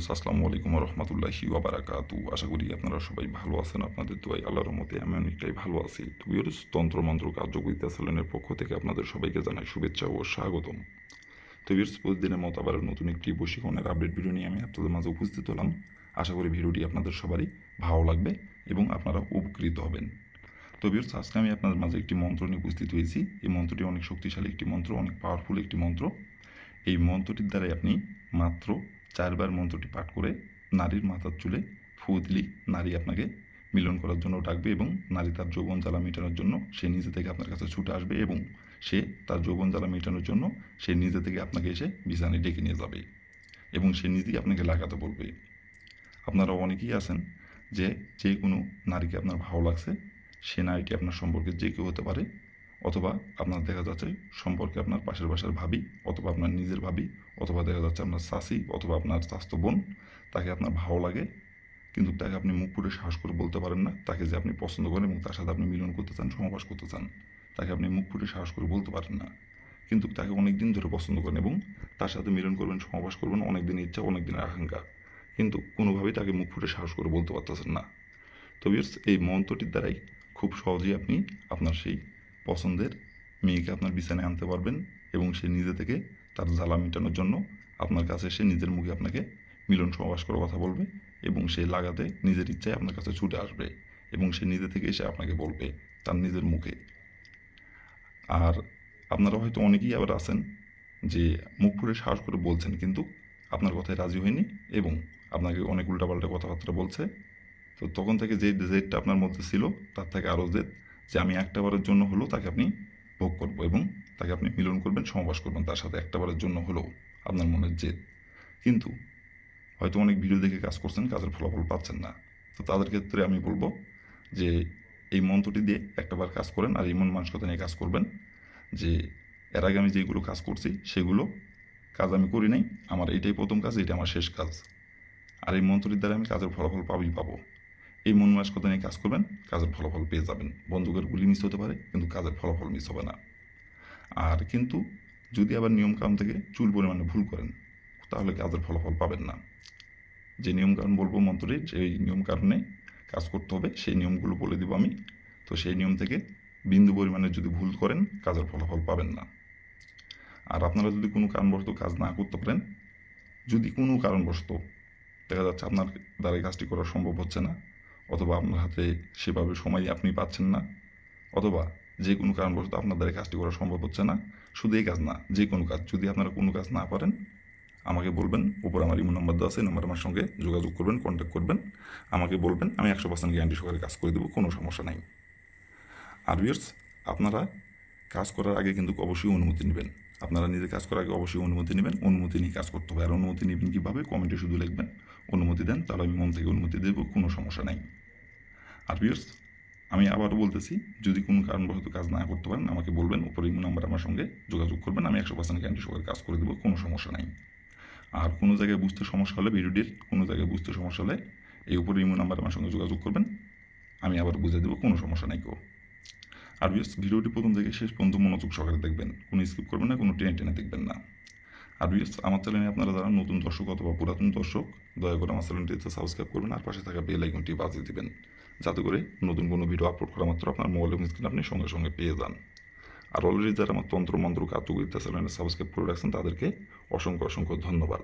Viewers, আসসালামু আলাইকুম রহমতুল্লাহি ওয়াবারাকাতু আশা করি আপনারা সবাই ভালো আছেন, আপনাদের দোয়াই আল্লাহর মতে আমি অনেকটাই ভালো আছি। তো ভিউয়ার্স, তন্ত্রমন্ত্র কার্যকরিতা চ্যানেলের পক্ষ থেকে আপনাদের সবাইকে জানাই শুভেচ্ছা ও স্বাগতম। তো ভিউয়ার্স, প্রতিদিনের মতো আবার নতুন একটি প্রশিক্ষণের আপডেট ভিডিও নিয়ে আমি আপনাদের মাঝে উপস্থিত হলাম। আশা করি ভিডিওটি আপনাদের সবারই ভালো লাগবে এবং আপনারা উপকৃত হবেন। তো ভিউয়ার্স, আজকে আমি আপনাদের মাঝে একটি মন্ত্র নিয়ে উপস্থিত হয়েছি। এই মন্ত্রটি অনেক শক্তিশালী একটি মন্ত্র, অনেক পাওয়ারফুল একটি মন্ত্র। এই মন্ত্রটির দ্বারাই আপনি মাত্র চারবার মন্ত্রটি পাঠ করে নারীর মাথার চুলে ফু দিলেই নারী আপনাকে মিলন করার জন্য ডাকবে এবং নারী তার যৌবন জ্বালা মেটানোর জন্য সে নিজে থেকে আপনার কাছে ছুটে আসবে এবং সে তার যৌবন জ্বালা মেটানোর জন্য সে নিজে থেকে আপনাকে এসে বিছানে ডেকে নিয়ে যাবে এবং সে নিজেই আপনাকে লাগাতে বলবে। আপনারা অনেকেই আছেন যে যে কোনো নারীকে আপনার ভালো লাগছে, সে নারীটি আপনার সম্পর্কে যে কেউ হতে পারে অথবা আপনার দেখা যাচ্ছে সম্পর্কে আপনার পাশের বাসার ভাবি, অথবা আপনার নিজের ভাবি, অথবা দেখা যাচ্ছে আপনার শাশি অথবা আপনার স্বাস্থ্য বোন, তাকে আপনার ভালো লাগে, কিন্তু তাকে আপনি মুখ ফুটে সাহস করে বলতে পারেন না, তাকে যে আপনি পছন্দ করেন এবং তার সাথে আপনি মিলন করতে চান সমাবাস করতে চান, তাকে আপনি মুখ ফুটে সাহস করে বলতে পারেন না। কিন্তু তাকে অনেক দিন ধরে পছন্দ করেন এবং তার সাথে মিলন করবেন সমাবাস করবেন অনেক দিনের ইচ্ছা অনেক দিনের আকাঙ্ক্ষা, কিন্তু কোনোভাবেই তাকে মুখ ফুটে সাহস করে বলতে পারতেছেন না। তো এই মন্ত্রটির দ্বারাই খুব সহজেই আপনি আপনার সেই পছন্দের মেয়েকে আপনার বিছানায় আনতে পারবেন এবং সে নিজে থেকে তার জ্বালা মেটানোর জন্য আপনার কাছে এসে নিজের মুখে আপনাকে মিলন সমাবাস করার কথা বলবে এবং সে লাগাতে নিজের ইচ্ছায় আপনার কাছে ছুটে আসবে এবং সে নিজে থেকে এসে আপনাকে বলবে তার নিজের মুখে। আর আপনারা হয়তো অনেকেই আবার আছেন যে মুখ ফুটে সাহস করে বলছেন, কিন্তু আপনার কথায় রাজি হয়নি এবং আপনাকে অনেক উল্টাপাল্টা কথাবার্তা বলছে। তো তখন থেকে যে জেদটা আপনার মধ্যে ছিল, তার থেকে আরও জেদ যে আমি একটা বারের জন্য হলেও তাকে আপনি ভোগ করব এবং তাকে আপনি মিলন করবেন, সমাবাস করবেন, তার সাথে একটা বারের জন্য হলেও আপনার মনের জেদ। কিন্তু হয়তো অনেক ভিডিও দেখে কাজ করছেন, কাজের ফলাফল পাচ্ছেন না। তো তাদের ক্ষেত্রে আমি বলব যে এই মন্ত্রটি দিয়ে একটাবার কাজ করেন আর এই মন মানসিকতা নিয়ে কাজ করবেন যে এর আগে আমি যেগুলো কাজ করছি, সেগুলো কাজ আমি করি নাই, আমার এটাই প্রথম কাজ এটা আমার শেষ কাজ। আর এই মন্ত্রটির দ্বারা আমি কাজের ফলাফল পাবই, পাবো। এই মন মানসিকতা নিয়ে কাজ করবেন, কাজের ফলাফল পেয়ে যাবেন। বন্দুকের গুলি মিস হতে পারে, কিন্তু কাজের ফলাফল মিস হবে না। আর কিন্তু যদি আবার নিয়মকানুন থেকে চুল পরিমাণে ভুল করেন, তাহলে কাজের ফলাফল পাবেন না। যে নিয়মকানুন বলব মন্ত্রটির সেই নিয়ম কারণে কাজ করতে হবে, সেই নিয়মগুলো বলে দিব আমি। তো সেই নিয়ম থেকে বিন্দু পরিমাণে যদি ভুল করেন, কাজের ফলাফল পাবেন না। আর আপনারা যদি কোনো কারণবশত কাজ না করতে পারেন, যদি কোনো কারণবশত দেখা যাচ্ছে আপনার দ্বারা কাজটি করা সম্ভব হচ্ছে না অথবা আপনার হাতে সেভাবে সময় আপনি পাচ্ছেন না, অথবা যে কোনো কারণবশত আপনার কাজটি করা সম্ভব হচ্ছে না, শুধু এই কাজ না, যে কোনো কাজ, যদি আপনারা কোনো কাজ না পারেন, আমাকে বলবেন, উপর আমার ইমো নাম্বার দেওয়া আছে নাম্বার আমার সঙ্গে যোগাযোগ করবেন কন্ট্যাক্ট করবেন, আমাকে বলবেন, আমি একশো পার্সেন্ট গ্যারান্টি সহকারে কাজ করে দেবো, কোনো সমস্যা নাই। আর ভিউয়ার্স আপনারা কাজ করার আগে কিন্তু অবশ্যই অনুমতি নেবেন। আপনারা নিজে কাজ করার আগে অবশ্যই অনুমতি নেবেন, অনুমতি নিয়ে কাজ করতে হবে। আর অনুমতি নেবেন কীভাবে? কমেন্টে শুধু লিখবেন, অনুমতি দেন, তাহলে আমি মন থেকে অনুমতি দেবো, কোনো সমস্যা নাই। আর ভিউয়ার্স আমি আবারও বলতেছি, যদি কোনো কারণবশত কাজ না করতে পারেন, আমাকে বলবেন, উপরে ইমো নাম্বার আমার সঙ্গে যোগাযোগ করবেন, আমি একশো পার্সেন্ট গ্যারান্টি সহকারে কাজ করে দেবো, কোনো সমস্যা নাই। আর কোনো জায়গায় বুঝতে সমস্যা হলে, ভিডিওটির কোনো জায়গায় বুঝতে সমস্যা হলে, এই উপরে ইমো নাম্বার আমার সঙ্গে যোগাযোগ করবেন, আমি আবার বুঝে দেবো, কোনো সমস্যা নাই কেউ আর ভিডিওটি প্রথম থেকে শেষ পর্যন্ত মনোযোগ সহকারে দেখবেন, কোনো স্কিপ করবেন না, কোনো টেনে টেনে দেখবেন না। আর বিয়াস আমার চ্যানেলে আপনারা যারা নতুন দর্শক অথবা পুরাতন দর্শক, দয়া করে আমার চ্যানেলটিতে সাবস্ক্রাইব করবেন আর পাশে থাকা বেল আইকনটি বাজিয়ে দিবেন। যাতে করে নতুন কোনো ভিডিও আপলোড করা মাত্র আপনার মোবাইল স্ক্রিন আপনি সঙ্গে সঙ্গে পেয়ে যান। আর অলরেডি যারা আমার তন্ত্র মন্ত্র কাতুগিতা চ্যানেলে সাবস্ক্রাইব করে রাখছেন, তাদেরকে অসংখ্য অসংখ্য ধন্যবাদ।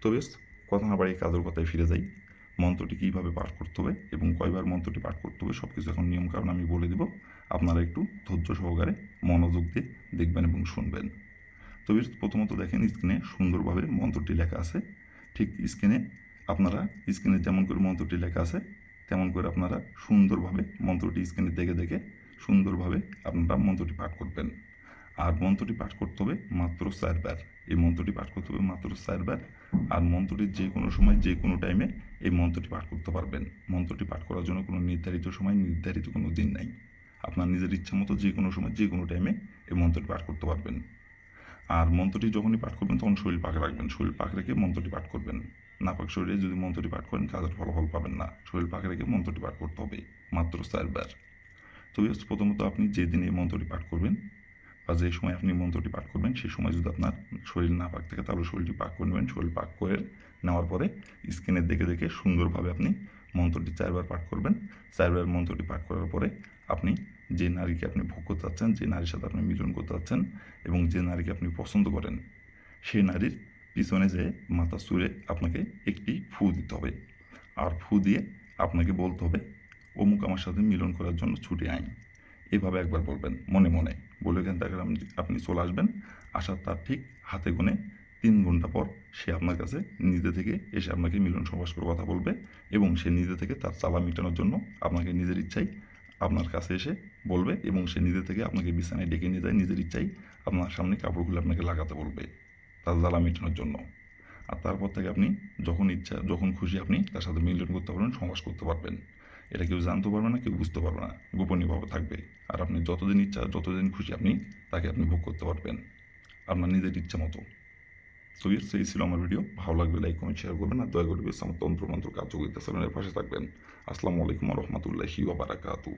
তো বেশ, কথা না বাড়িয়ে কাজের কথায় ফিরে যাই। মন্ত্রটি কীভাবে পাঠ করতে হবে এবং কয়বার মন্ত্রটি পাঠ করতে হবে সব কিছু এখন নিয়ম কারণ আমি বলে দেব। আপনারা একটু ধৈর্য সহকারে মনোযোগ দিয়ে দেখবেন এবং শুনবেন। তো বেশ প্রথমত দেখেন স্ক্রিনে সুন্দরভাবে মন্ত্রটি লেখা আছে। ঠিক স্ক্রিনে আপনারা স্ক্রিনে যেমন করে মন্ত্রটি লেখা আছে, তেমন করে আপনারা সুন্দরভাবে মন্ত্রটি স্ক্রিনে দেখে দেখে সুন্দরভাবে আপনারা মন্ত্রটি পাঠ করবেন। আর মন্ত্রটি পাঠ করতে হবে মাত্র চারবার এই মন্ত্রটি পাঠ করতে হবে মাত্র চারবার আর মন্ত্রটি যে কোনো সময়, যে কোনো টাইমে এই মন্ত্রটি পাঠ করতে পারবেন। মন্ত্রটি পাঠ করার জন্য কোনো নির্ধারিত সময়, নির্ধারিত কোনো দিন নাই। আপনার নিজের ইচ্ছা মতো যে কোনো সময়, যে কোনো টাইমে এই মন্ত্রটি পাঠ করতে পারবেন। আর মন্ত্রটি যখনই পাঠ করবেন, তখন শরীর পাক রাখবেন। শরীর পাক রেখে মন্ত্রটি পাঠ করবেন। নাপাক শরীরে যদি মন্ত্রটি পাঠ করেন, কাজের ফলাফল পাবেন না। শরীর পাক রেখে মন্ত্রটি পাঠ করতে হবে, মাত্র চারবার। তো প্রথমত আপনি যে দিন এই মন্ত্রটি পাঠ করবেন বা যে সময় আপনি মন্ত্রটি পাঠ করবেন সেই সময় যদি আপনার শরীর না পাক থাকে, তাহলে শরীরটি পাক করে নেবেন। শরীর পাক করে নেওয়ার পরে স্ক্রিনের দেখে দেখে সুন্দরভাবে আপনি মন্ত্রটি চারবার পাঠ করবেন। চারবার মন্ত্রটি পাঠ করার পরে আপনি যে নারীকে আপনি ভোগ করতে চাচ্ছেন, যে নারীর সাথে আপনি মিলন করতে চাচ্ছেন এবং যে নারীকে আপনি পছন্দ করেন, সেই নারীর পিছনে যে মাথা চুরে আপনাকে একটি ফু দিতে হবে। আর ফু দিয়ে আপনাকে বলতে হবে, অমুক আমার সাথে মিলন করার জন্য ছুটে আইন এভাবে একবার বলবেন, মনে মনে। বলে এখান থেকে আপনি- চলে আসবেন। আসার তার ঠিক হাতে গুনে তিন ঘণ্টা পর সে আপনার কাছে নিজে থেকে এসে আপনাকে মিলন সমাস করে কথা বলবে এবং সে নিজে থেকে তার চালা মেটানোর জন্য আপনাকে নিজের ইচ্ছাই আপনার কাছে এসে বলবে এবং সে নিজে থেকে আপনাকে বিছানায় ডেকে নিয়ে যায়, নিজের ইচ্ছাই আপনার সামনে কাপড়গুলো আপনাকে লাগাতে বলবে তার জ্বালা মেটানোর জন্য। আর তারপর থেকে আপনি যখন ইচ্ছা, যখন খুশি আপনি তার সাথে মিলন করতে পারবেন সমাস করতে পারবেন। এটা কেউ জানতে পারবে না, কেউ বুঝতে পারবে না, গোপনীয়ভাবে থাকবে। আর আপনি যতদিন ইচ্ছা, যতদিন খুশি আপনি তাকে আপনি ভোগ করতে পারবেন। আপনার নিজের ইচ্ছা মতো। তো ইয়েস এই ছিল আমার ভিডিও ভালো লাগবে লাইক কমেন্ট শেয়ার করবেন আর দয়া করে বেশ আমার তন্ত্র মন্ত্র কার্যকরিতা চ্যানেলের পাশে থাকবেন। আসসালামু আলাইকুম রহমতুল্লাহি ওবারাকাতু